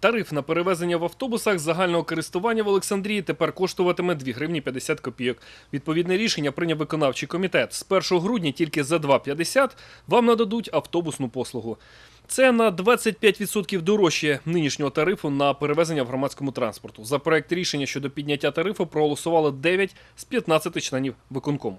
Тариф на перевезення в автобусах загального користування в Олександрії тепер коштуватиме 2 гривні 50 копійок. Відповідне рішення прийняв виконавчий комітет. З 1 грудня тільки за 2,50 вам нададуть автобусну послугу. Це на 25% дорожче нинішнього тарифу на перевезення в громадському транспорту. За проект рішення щодо підняття тарифу проголосувало 9 з 15 членів виконкому.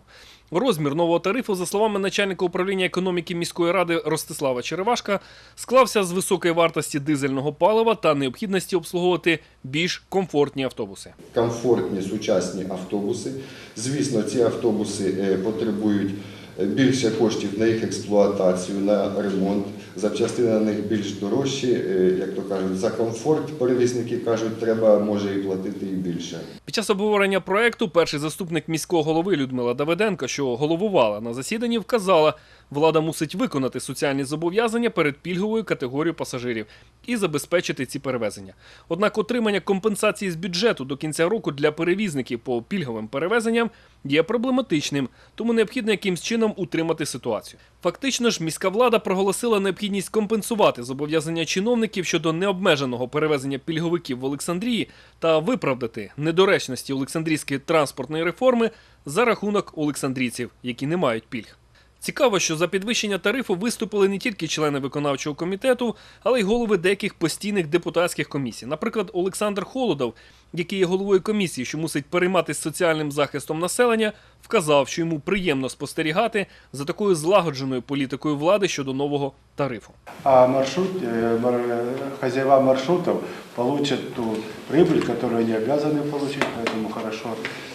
Розмір нового тарифу, за словами начальника управління економіки міської ради Ростислава Черевашка, склався з високої вартості дизельного палива та необхідності обслуговувати більш комфортні автобуси. комфортні сучасні автобуси. Звісно, ці автобуси е, потребують більше коштів на їх експлуатацію, на ремонт. Запчастини на них більш дорожчі, е, як то кажуть, за комфорт перевізники кажуть, треба може і платити і більше. Під час обговорення проекту перший заступник міського голови Людмила Давиденко, що головувала на засіданні, вказала, влада мусить виконати соціальні зобов'язання перед пільговою категорією пасажирів і забезпечити ці перевезення. Однак отримання компенсації з бюджету до кінця року для перевізників по пільговим перевезенням є проблематичним, тому необхідно якимсь чином утримати ситуацію. Фактично ж, міська влада проголосила необхідність компенсувати зобов'язання чиновників щодо необмеженого перевезення пільговиків в Олександрії та виправдати недоречності Олександрійської транспортної реформи за рахунок олександрійців, які не мають пільг. Цікаво, що за підвищення тарифу виступили не тільки члени виконавчого комітету, але й голови деяких постійних депутатських комісій. Наприклад, Олександр Холодов, який є головою комісії, що мусить перейматися соціальним захистом населення, вказав, що йому приємно спостерігати за такою злагодженою політикою влади щодо нового тарифу. А маршрут, э, мар- хозяева маршрутов получат ту прибыль, которую они обязаны получить, поэтому хорошо,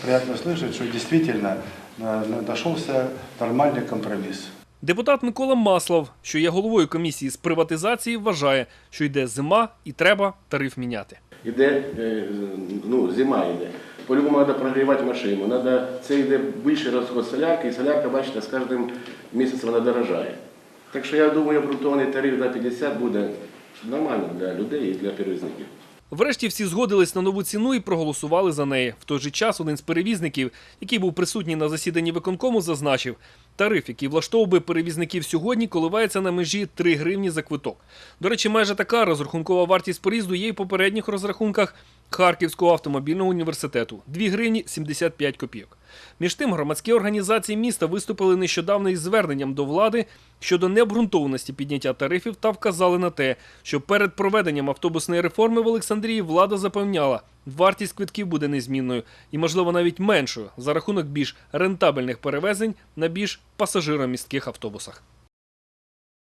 приятно слышать, что действительно на- на- нашелся нормальный компромисс. Депутат Микола Маслов, що є головою комісії з приватизації, вважає, що йде зима і треба тариф міняти. Іде, е, ну, зима йде. По-любому треба прогрівати машину. Надо, це йде більший розход солярки, і солярка, бачите, з кожним місяцем вона дорожає. Так що я думаю, обґрунтований тариф на 50 буде нормально для людей і для перевізників. Врешті всі згодились на нову ціну і проголосували за неї. В той же час один з перевізників, який був присутній на засіданні виконкому, зазначив, тариф, який влаштовував би перевізників сьогодні, коливається на межі 3 гривні за квиток. До речі, майже така розрахункова вартість проїзду є в попередніх розрахунках Харківського автомобільного університету 2 гривні 75 копійок. Між тим, громадські організації міста виступили нещодавно із зверненням до влади щодо необґрунтованості підняття тарифів та вказали на те, що перед проведенням автобусної реформи в Олександрії влада запевняла, вартість квитків буде незмінною і, можливо, навіть меншою за рахунок більш рентабельних перевезень на більш пасажиромістких автобусах.